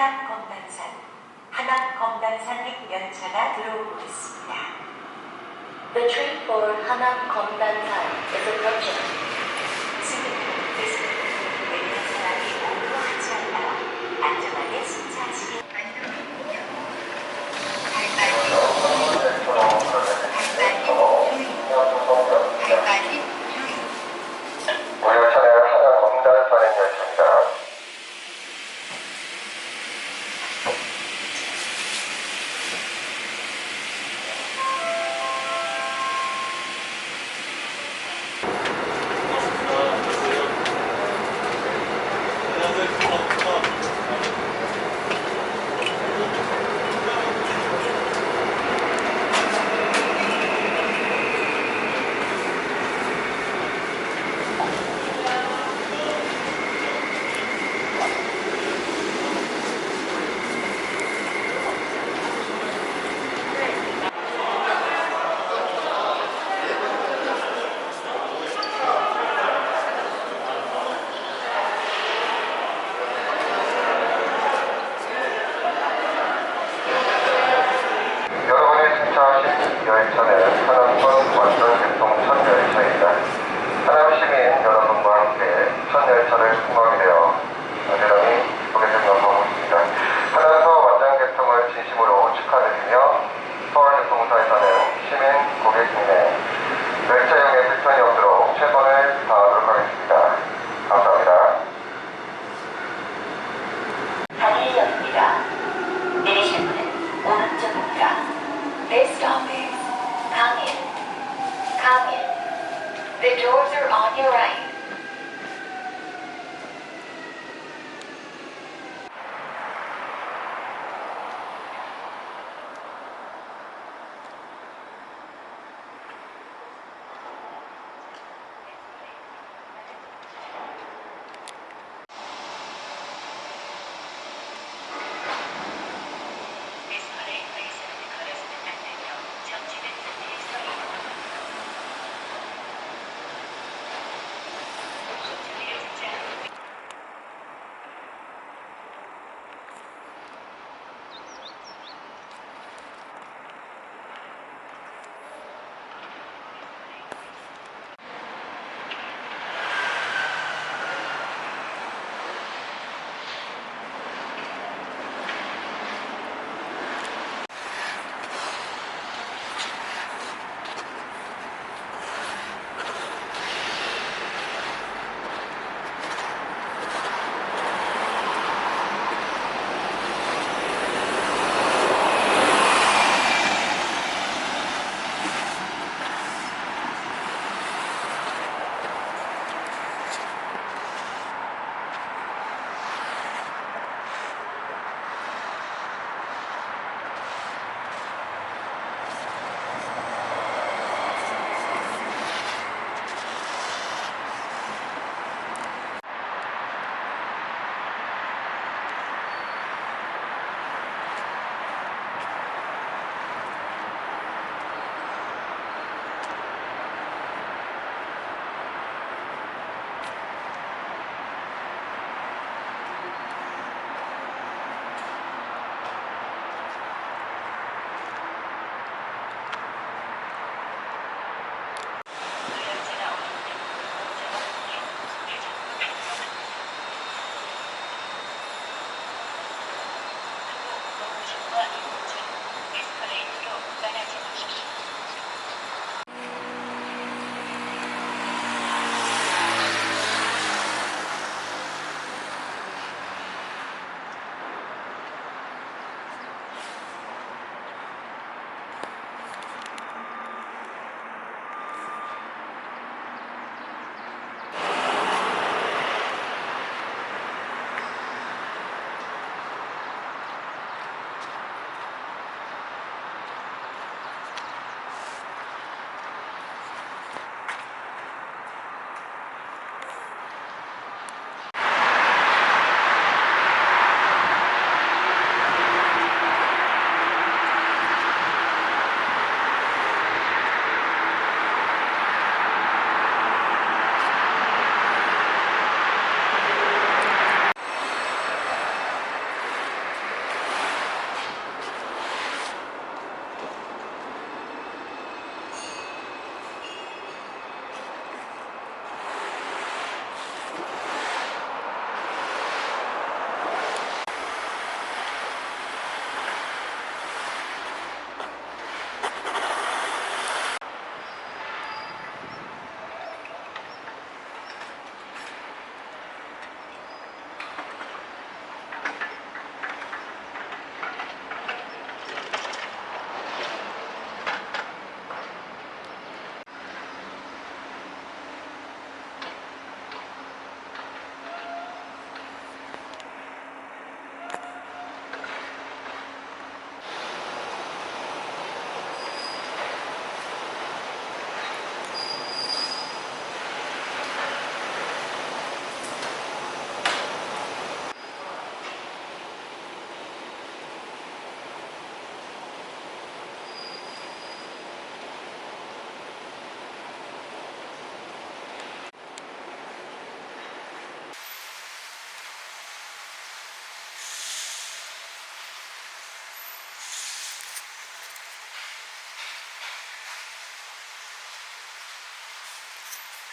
하남 검단산, 하남 검단산 핵면차가 들어오고 있습니다. The train for Hanam Kondansan is approaching. The doors are on your right.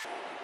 you